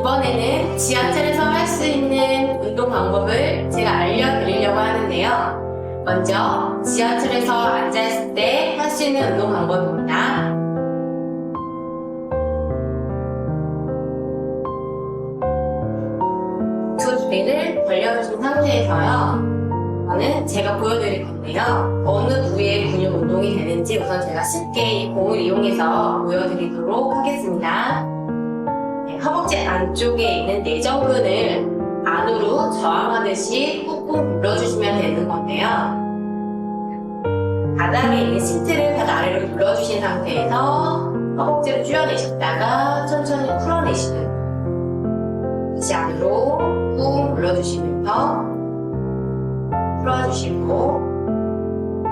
이번에는 지하철에서 할 수 있는 운동 방법을 제가 알려드리려고 하는데요. 먼저 지하철에서 앉아있을 때 할 수 있는 운동 방법입니다. 두 다리를 벌려주신 상태에서요. 저는 제가 보여드릴 건데요. 어느 부위의 근육 운동이 되는지 우선 제가 쉽게 이 공을 이용해서 보여드리도록 하겠습니다. 안쪽에 있는 내전근을 안으로 저항하듯이 꾹꾹 눌러주시면 되는 건데요. 바닥에 있는 시트를 바닥 아래로 눌러주신 상태에서 허벅지를 줄여내셨다가 천천히 풀어내시는 다시 안으로 꾹 눌러주시면서 풀어주시고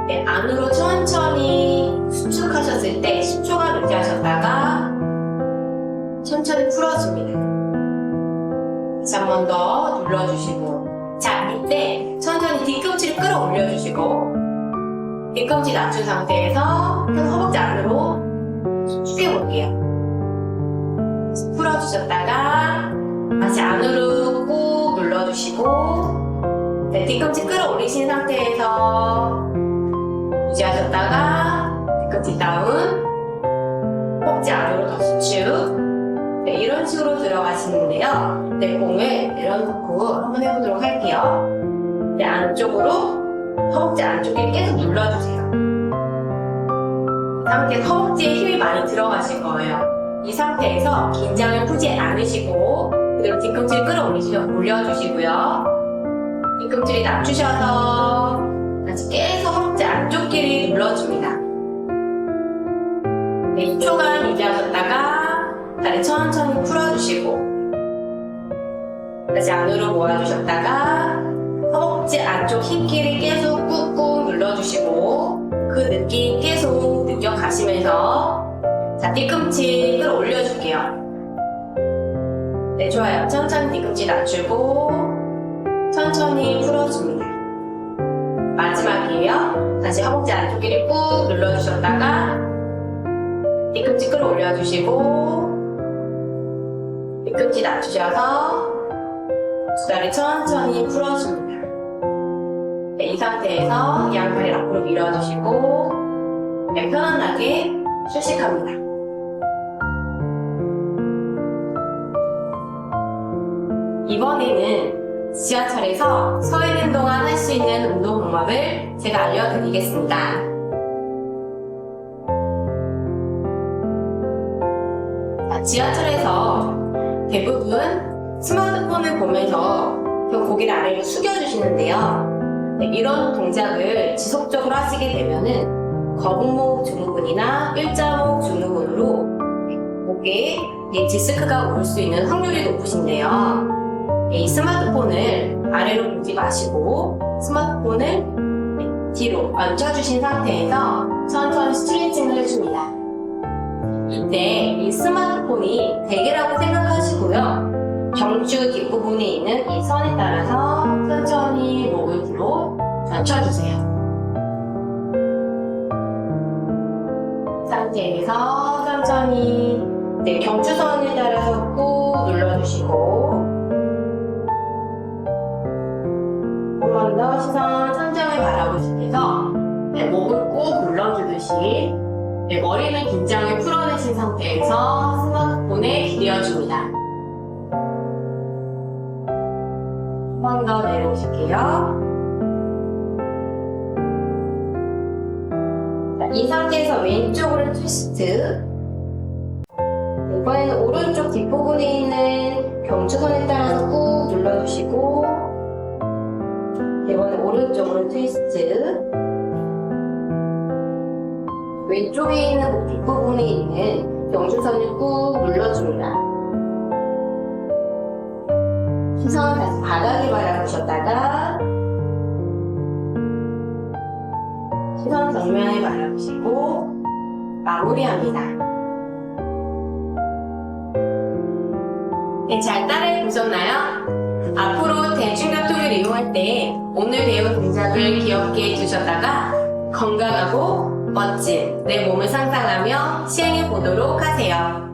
네, 안으로 천천히 수축하셨을 때 10초간 다시 한 번 더 눌러주시고 자 이때 천천히 뒤꿈치를 끌어올려주시고 뒤꿈치 낮춘 상태에서 허벅지 안으로 숙여볼게요. 풀어주셨다가 다시 안으로 꾹 눌러주시고 네, 뒤꿈치 끌어올리신 상태에서 유지하셨다가 뒤꿈치 다운 허벅지 안으로 더 수축 네, 이런 식으로 들어가시는데요. 네, 공을 내려놓고 한번 해보도록 할게요. 네, 안쪽으로 허벅지 안쪽에 계속 눌러주세요. 이 상태에서 허벅지에 힘이 많이 들어가실 거예요. 이 상태에서 긴장을 푸지 않으시고 그대로 뒤꿈치를 끌어올리시려 올려주시고요. 뒤꿈치를 낮추셔서 다시 계속 허벅지 안쪽 길이 눌러줍니다. 네, 2초간 유지하셨다가 다리 천천히 풀어주시고 다시 안으로 모아주셨다가 허벅지 안쪽 힘끼리 계속 꾹꾹 눌러주시고 그 느낌 계속 느껴가시면서 자 뒤꿈치 끌어올려줄게요. 네 좋아요. 천천히 뒤꿈치 낮추고 천천히 풀어줍니다. 마지막이에요. 다시 허벅지 안쪽 길이 꾹 눌러주셨다가 뒤꿈치 끌어올려주시고 뒤꿈치 낮추셔서 두 다리 천천히 풀어줍니다. 네, 이 상태에서 양팔을 앞으로 밀어주시고 네, 편안하게 휴식합니다. 이번에는 지하철에서 서 있는 동안 할 수 있는 운동 방법을 제가 알려드리겠습니다. 자, 지하철에서 대부분 스마트폰을 보면서 그 고개를 아래로 숙여주시는데요. 네, 이런 동작을 지속적으로 하시게 되면은 거북목 증후군이나 일자목 증후군으로 네, 디스크가 올 수 있는 확률이 높으신데요. 네, 이 스마트폰을 아래로 보지 마시고 스마트폰을 네, 뒤로 얹혀주신 상태에서 천천히 스트레칭을 해줍니다. 이때 이 스마트폰이 베개라고 생각하시고요. 경추 뒷부분에 있는 이 선에 따라서 천천히 목을 뒤로 젖혀주세요. 상태에서 천천히 네, 경추선에 따라서 꾹 눌러주시고 한번 더 시선 천장을 바라보시면서 네, 목을 꾹 눌러주듯이 네, 머리는 긴장을 풀어내신 상태에서 스마트폰에 기대어줍니다. 번 더 내려오실게요. 자, 이 상태에서 왼쪽으로 트위스트. 이번에는 오른쪽 뒷부분에 있는 경추선에 따라서 꾹 눌러주시고, 이번에 오른쪽으로 트위스트. 왼쪽에 있는 목 뒷부분에 있는 경추선을 꾹 눌러줍니다. 시선 다시 바닥에 바라보셨다가 시선 정면에 바라보시고 마무리합니다. 네, 잘 따라해 보셨나요? 앞으로 대중교통을 이용할 때 오늘 배운 동작을 기억해 두셨다가 건강하고 멋진 내 몸을 상상하며 시행해 보도록 하세요.